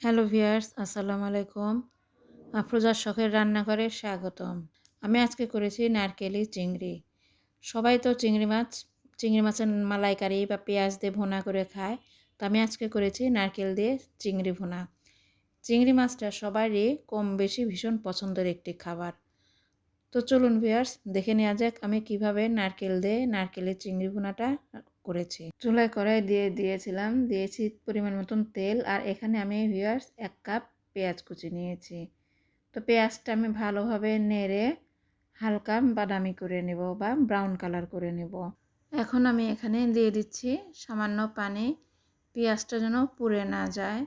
Hello viewers, আসসালামু আলাইকুম। আফরোজার শখের রান্নাঘরে স্বাগতম। আমি আজকে করেছি নারকেলি চিংড়ি। সবাই তো চিংড়ি মাছ, চিংড়ি মাছের মালাইকারি বা পেঁয়াজ দিয়ে ভোনা করে খায়। তো আমি আজকে করেছি নারকেল দিয়ে চিংড়ি ভোনা। চিংড়ি মাছটা সবারই কম বেশি ভীষণ পছন্দের একটি খাবার। তো চলুন ভিয়ার্স, দেখে নেওয়া যাক আমি কীভাবে নারকেল দিয়ে নারকেলের চিংড়ি ভুনাটা করেছি। চুলায় কড়াই দিয়ে দিয়েছিলাম, দিয়েছি পরিমাণ মতন তেল আর এখানে আমি ভিয়ার্স এক কাপ পেঁয়াজ কুচি নিয়েছি। তো পেঁয়াজটা আমি ভালোভাবে নেড়ে হালকা বাদামি করে নেব বা ব্রাউন কালার করে নেব। এখন আমি এখানে দিয়ে দিচ্ছি সামান্য পানি, পেঁয়াজটা যেন পুড়ে না যায়।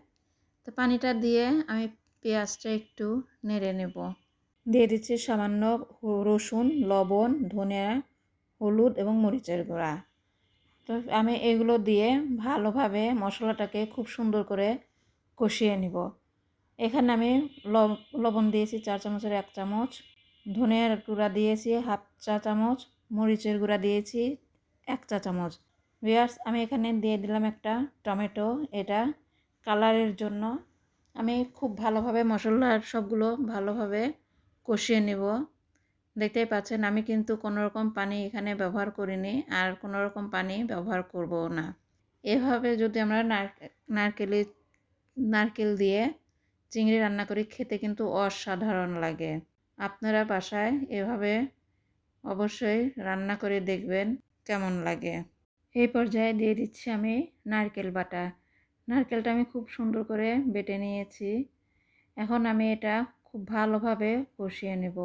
তো পানিটা দিয়ে আমি পেঁয়াজটা একটু নেড়ে নেব। দিয়ে দিচ্ছি সামান্য রসুন, লবণ, ধনিয়া, হলুদ এবং মরিচের গুঁড়া। তো আমি এগুলো দিয়ে ভালোভাবে মশলাটাকে খুব সুন্দর করে কষিয়ে নিব। এখানে আমি লবণ দিয়েছি চার চামচের এক চামচ, ধনিয়ার গুঁড়া দিয়েছি হাফ চা চামচ, মরিচের গুঁড়া দিয়েছি এক চা চামচ। বিয়ার্স আমি এখানে দিয়ে দিলাম একটা টমেটো। এটা কালারের জন্য আমি খুব ভালোভাবে মশলার সবগুলো ভালোভাবে কষিয়ে নেব। দেখতেই পাচ্ছেন, আমি কিন্তু কোনো রকম পানি এখানে ব্যবহার করিনি আর কোনো রকম পানি ব্যবহার করব না। এভাবে যদি আমরা নারকেলি, নারকেল দিয়ে চিংড়ি রান্না করি, খেতে কিন্তু অসাধারণ লাগে। আপনারা বাসায় এভাবে অবশ্যই রান্না করে দেখবেন কেমন লাগে। এই পর্যায়ে দিয়ে দিচ্ছি আমি নারকেল বাটা। নারকেলটা আমি খুব সুন্দর করে বেটে নিয়েছি। এখন আমি এটা খুব ভালোভাবে কষিয়ে নেব।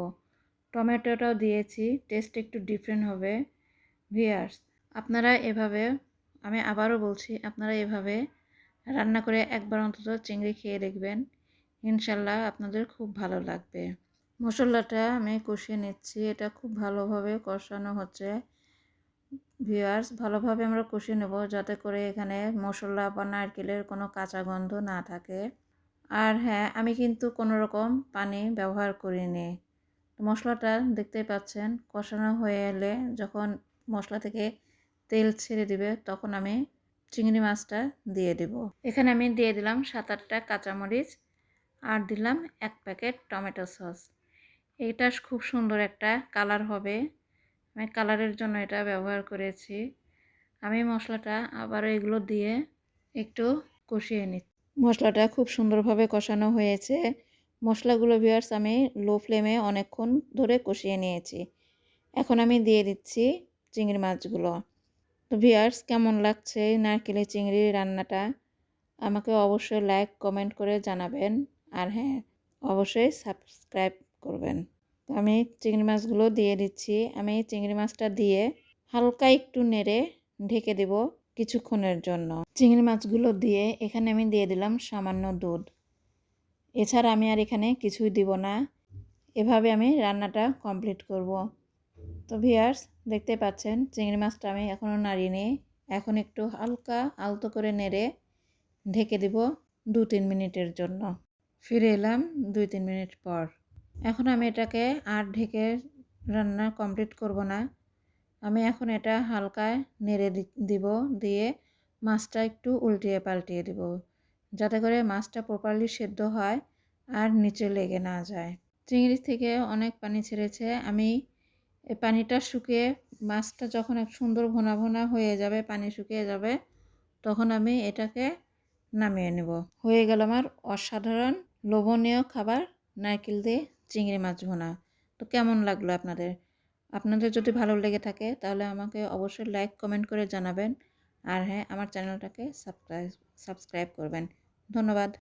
টমেটোটাও দিয়েছি টেস্ট একটু ডিফারেন্ট হবে। ভিয়ার্স আপনারা এভাবে, আমি আবারও বলছি, আপনারা এভাবে রান্না করে একবার অন্তত চিংড়ি খেয়ে দেখবেন। ইনশাল্লাহ আপনাদের খুব ভালো লাগবে। মশলাটা আমি কষিয়ে নিচ্ছি, এটা খুব ভালোভাবে কষানো হচ্ছে। ভিউয়ার্স ভালোভাবে আমরা কষিয়ে নেব যাতে করে এখানে মশলা বা নারকেলের কোনো কাঁচা গন্ধ না থাকে। আর হ্যাঁ আমি কিন্তু কোনো রকম পানি ব্যবহার করিনি। মশলাটা দেখতেই পাচ্ছেন, কষানো হয়ে এলে যখন মশলা থেকে তেল ছেড়ে দিবে তখন আমি চিংড়ি মাছটা দিয়ে দেব। এখানে আমি দিয়ে দিলাম সাত আটটা কাঁচামরিচ আর দিলাম এক প্যাকেট টমেটো সস। এটা খুব সুন্দর একটা কালার হবে। আমি কালারের জন্য এটা ব্যবহার করেছি। আমি মশলাটা আবার এগুলো দিয়ে একটু কষিয়ে নিই মশলাটা খুব সুন্দরভাবে কষানো হয়েছে। মশলাগুলো ভিয়ার্স আমি লো ফ্লেমে অনেকক্ষণ ধরে কষিয়ে নিয়েছি। এখন আমি দিয়ে দিচ্ছি চিংড়ি মাছগুলো। তো ভিয়ার্স কেমন লাগছে নারকেলের চিংড়ি রান্নাটা? আমাকে অবশ্যই লাইক কমেন্ট করে জানাবেন। আর হ্যাঁ অবশ্যই সাবস্ক্রাইব করবেন। তো আমি চিংড়ি মাছগুলো দিয়ে দিচ্ছি। আমি চিংড়ি মাছটা দিয়ে হালকা একটু নেড়ে ঢেকে দেব কিছুক্ষণের জন্য। চিংড়ি মাছগুলো দিয়ে এখানে আমি দিয়ে দিলাম সামান্য দুধ। এছাড়া আমি আর এখানে কিছুই দিব না। এভাবে আমি রান্নাটা কমপ্লিট করব। তো ভিয়ার্স দেখতে পাচ্ছেন, চিংড়ি মাছটা আমি এখনও নাড়িয়ে এখন একটু হালকা আলতো করে নেড়ে ঢেকে দিব দু তিন মিনিটের জন্য। ফিরে এলাম দুই তিন মিনিট পর। এখন আমি এটাকে আর ঢেকে রান্না কমপ্লিট করব না। আমি এখন এটা হালকা নেড়ে দিব, দিয়ে মাছটা একটু উল্টিয়ে পাল্টিয়ে দিব। যাতে করে মাছটা প্রপারলি সেদ্ধ হয় আর নিচে লেগে না যায়। চিংড়ি থেকে অনেক পানি ছেড়েছে। আমি এই পানিটা শুকিয়ে মাছটা যখন এক সুন্দর ভোনা ভোনা হয়ে যাবে, পানি শুকিয়ে যাবে, তখন আমি এটাকে নামিয়ে নেব। হয়ে গেল আমার অসাধারণ লোভনীয় খাবার নারকেল দিয়ে চিংড়ি মাছ ভোনা। তো কেমন লাগল আপনাদের? আপনাদের যদি ভালো লেগে থাকে তাহলে আমাকে অবশ্যই লাইক কমেন্ট করে জানাবেন। আর হ্যাঁ আমার চ্যানেলটাকে সাবস্ক্রাইব সাবস্ক্রাইব করবেন। ধন্যবাদ।